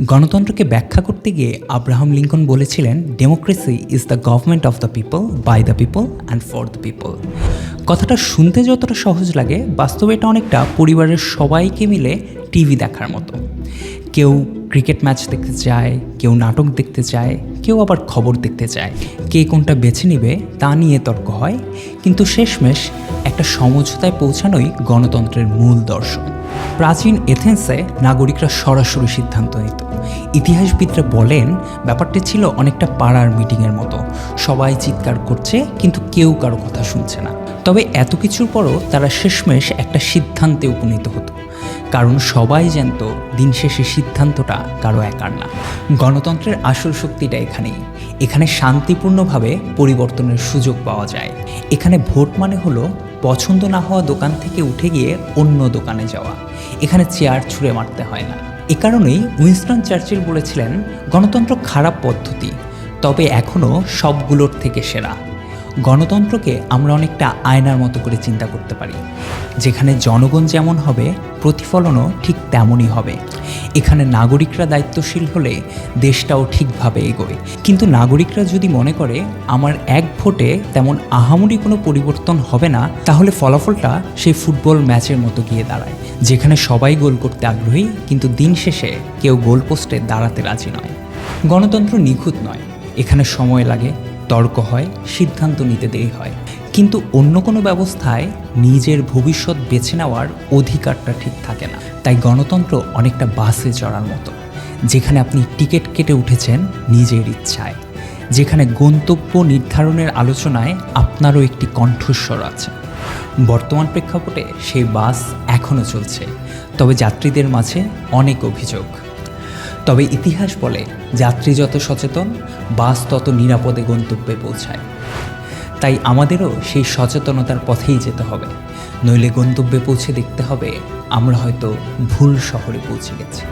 গণতন্ত্রকে ব্যাখ্যা করতে গিয়ে আব্রাহাম লিঙ্কন বলেছিলেন democracy is the government of the people by the people and for the people কথাটা শুনতে যতটা সহজ লাগে, বাস্তবে এটা অনেকটা পরিবারের সবাইকে মিলে টিভি দেখার মতো। কেউ ক্রিকেট ম্যাচ দেখতে চায়, কেউ নাটক দেখতে চায়, কেউ আবার খবর দেখতে চায়। কে কোনটা বেছে নিবে, তা নিয়ে তর্ক হয়। কিন্তু শেষমেশ একটা সমঝোতায় পৌঁছানোই গণতন্ত্রের মূল দর্শন। প্রাচীন এথেন্সে নাগরিকরা সরাসরি সিদ্ধান্ত নিত। ইতিহাসবিদরা বলেন, ব্যাপারটি ছিল অনেকটা পাড়ার মিটিংয়ের মতো। সবাই চিৎকার করছে, কিন্তু কেউ কারও কথা শুনছে না। তবে এত কিছুর পরও তারা শেষমেশ একটা সিদ্ধান্তে উপনীত হতো। কারণ সবাই জানত, দিন শেষে সিদ্ধান্তটা কারও একার না। গণতন্ত্রের আসল শক্তিটা এখানেই। এখানে শান্তিপূর্ণভাবে পরিবর্তনের সুযোগ পাওয়া যায়। এখানে ভোট মানে হলো পছন্দ না হওয়া দোকান থেকে উঠে গিয়ে অন্য দোকানে যাওয়া। এখানে চেয়ার ছুঁড়ে মারতে হয় না। এ কারণেই উইনস্টন চার্চিল বলেছিলেন, গণতন্ত্র খারাপ পদ্ধতি, তবে এখনও সবগুলোর থেকে সেরা। গণতন্ত্রকে আমরা অনেকটা আয়নার মতো করে চিন্তা করতে পারি। যেখানে জনগণ যেমন হবে, প্রতিফলনও ঠিক তেমনই হবে। এখানে নাগরিকরা দায়িত্বশীল হলে দেশটাও ঠিকভাবে এগোয়। কিন্তু নাগরিকরা যদি মনে করে, আমার এক ভোটে তেমন আহামরি কোনো পরিবর্তন হবে না, তাহলে ফলাফলটা সেই ফুটবল ম্যাচের মতো গিয়ে দাঁড়ায়। যেখানে সবাই গোল করতে আগ্রহী, কিন্তু দিন শেষে কেউ গোল পোস্টে দাঁড়াতে রাজি নয়। গণতন্ত্র নিখুঁত নয়। এখানে সময় লাগে তর্ক হয়, সিদ্ধান্ত নিতে দেরি হয়। কিন্তু অন্য কোনো ব্যবস্থায় নিজের ভবিষ্যৎ বেছে নেওয়ার অধিকারটা ঠিক থাকে না। তাই গণতন্ত্র অনেকটা বাসে চড়ার মতো। যেখানে আপনি টিকিট কেটে উঠেছেন নিজের ইচ্ছায়। যেখানে গন্তব্য নির্ধারণের আলোচনায় আপনারও একটি কণ্ঠস্বর আছে। বর্তমান প্রেক্ষাপটে সেই বাস এখনও চলছে। তবে যাত্রীদের মাঝে অনেক অভিযোগ। তবে ইতিহাস বলে, যাত্রী যত সচেতন, বাস তত নিরাপদে গন্তব্যে পৌঁছায়। তাই আমাদেরও সেই সচেতনতার পথেই যেতে হবে। নইলে গন্তব্যে পৌঁছে দেখতে হবে, আমরা হয়তো ভুল শহরে পৌঁছে গেছি।